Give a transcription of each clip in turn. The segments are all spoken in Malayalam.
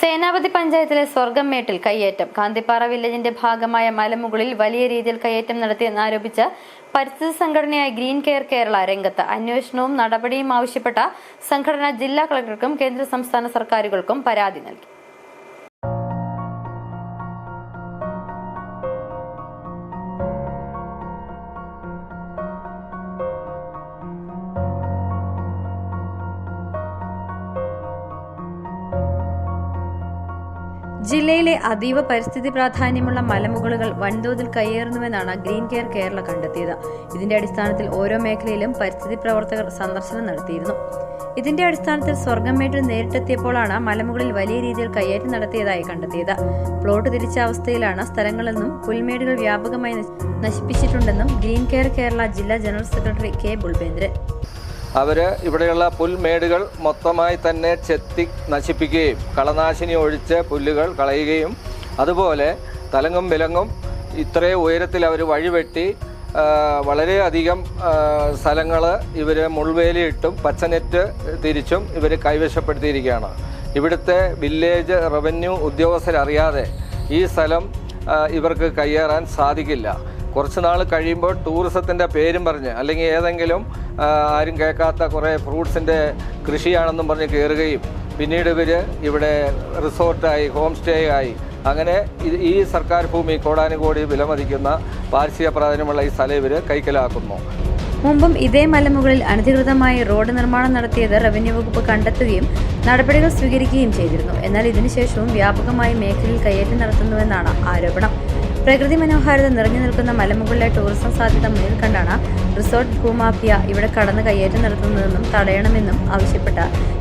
സേനാപതി പഞ്ചായത്തിലെ സ്വർഗംമേട്ടിൽ കയ്യേറ്റം. കാന്തിപ്പാറ വില്ലേജിന്റെ ഭാഗമായ മലമുകളിൽ വലിയ രീതിയിൽ കയ്യേറ്റം നടത്തിയെന്നാരോപിച്ച് പരിസ്ഥിതി സംഘടനയായ ഗ്രീൻ കെയർ കേരള രംഗത്ത് അന്വേഷണവും നടപടിയും ആവശ്യപ്പെട്ട സംഘടന ജില്ലാ കളക്ടർക്കും കേന്ദ്ര സംസ്ഥാന സർക്കാരുകൾക്കും പരാതി നൽകി. ജില്ലയിലെ അതീവ പരിസ്ഥിതി പ്രാധാന്യമുള്ള മലമുകളുകൾ വൻതോതിൽ കയ്യേറുന്നുവെന്നാണ് ഗ്രീൻ കെയർ കേരള കണ്ടെത്തിയത്. ഇതിന്റെ അടിസ്ഥാനത്തിൽ ഓരോ മേഖലയിലും പരിസ്ഥിതി പ്രവർത്തകർ സന്ദർശനം നടത്തിയിരുന്നു. ഇതിന്റെ അടിസ്ഥാനത്തിൽ സ്വർഗംമേട്ടിൽ നേരിട്ടെത്തിയപ്പോഴാണ് മലമുകളിൽ വലിയ രീതിയിൽ കയ്യേറ്റം നടത്തിയതായി കണ്ടെത്തിയത്. പ്ലോട്ട് തിരിച്ച അവസ്ഥയിലാണ് സ്ഥലങ്ങളെന്നും പുൽമേടുകൾ വ്യാപകമായി നശിപ്പിച്ചിട്ടുണ്ടെന്നും ഗ്രീൻ കെയർ കേരള ജില്ലാ ജനറൽ സെക്രട്ടറി കെ. ബുൾബേന്ദ്രൻ. അവർ ഇവിടെയുള്ള പുൽമേടുകൾ മൊത്തമായി തന്നെ ചെത്തി നശിപ്പിക്കുകയും കളനാശിനി ഒഴിച്ച് പുല്ലുകൾ കളയുകയും അതുപോലെ തലങ്ങും വിലങ്ങും ഇത്രയും ഉയരത്തിൽ അവർ വഴിവെട്ടി വളരെയധികം സ്ഥലങ്ങൾ ഇവർ മുൾവേലിയിട്ടും പച്ചനെറ്റ് തിരിച്ചും ഇവർ കൈവശപ്പെടുത്തിയിരിക്കുകയാണ്. ഇവിടുത്തെ വില്ലേജ് റവന്യൂ ഉദ്യോഗസ്ഥരറിയാതെ ഈ സ്ഥലം ഇവർക്ക് കയ്യേറാൻ സാധിക്കില്ല. കുറച്ച് നാൾ കഴിയുമ്പോൾ ടൂറിസത്തിന്റെ പേരും പറഞ്ഞ് അല്ലെങ്കിൽ ഏതെങ്കിലും ആരും കേൾക്കാത്ത കുറേ ഫ്രൂട്ട്സിന്റെ കൃഷിയാണെന്നും പറഞ്ഞ് കയറുകയും പിന്നീട് ഇവർ ഇവിടെ റിസോർട്ടായി ഹോം സ്റ്റേ ആയി അങ്ങനെ ഈ സർക്കാർ ഭൂമി കോടാനുകോടി വിലമതിക്കുന്ന പാരിസ്ഥിതിക പ്രാധാന്യമുള്ള ഈ സ്ഥലം ഇവർ കൈക്കലാക്കുന്നു. മുമ്പും ഇതേ മലമുകളിൽ അനധികൃതമായി റോഡ് നിർമ്മാണം നടത്തിയത് റവന്യൂ വകുപ്പ് കണ്ടെത്തുകയും നടപടികൾ സ്വീകരിക്കുകയും ചെയ്തിരുന്നു. എന്നാൽ ഇതിനുശേഷവും വ്യാപകമായി മേഖലയിൽ കയ്യേറ്റം നടത്തുന്നുവെന്നാണ് ആരോപണം. പ്രകൃതി മനോഹാരിത നിറഞ്ഞു നിൽക്കുന്ന മലമുകളിലെ ടൂറിസം സാധ്യത മുന്നിൽ കണ്ടാണ് റിസോർട്ട് ഭൂമാഫിയ ഇവിടെ കടന്നു കയ്യേറ്റം നടത്തുന്നതെന്നും തടയണമെന്നും ആവശ്യപ്പെട്ട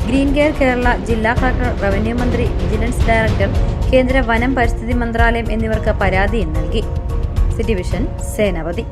ഗ്രീൻ കെയർ കേരള ജില്ലാ കളക്ടർ റവന്യൂ മന്ത്രി വിജിലൻസ് ഡയറക്ടർ കേന്ദ്ര വനം പരിസ്ഥിതി മന്ത്രാലയം എന്നിവർക്ക് പരാതിയും നൽകി. City vision Senapathi.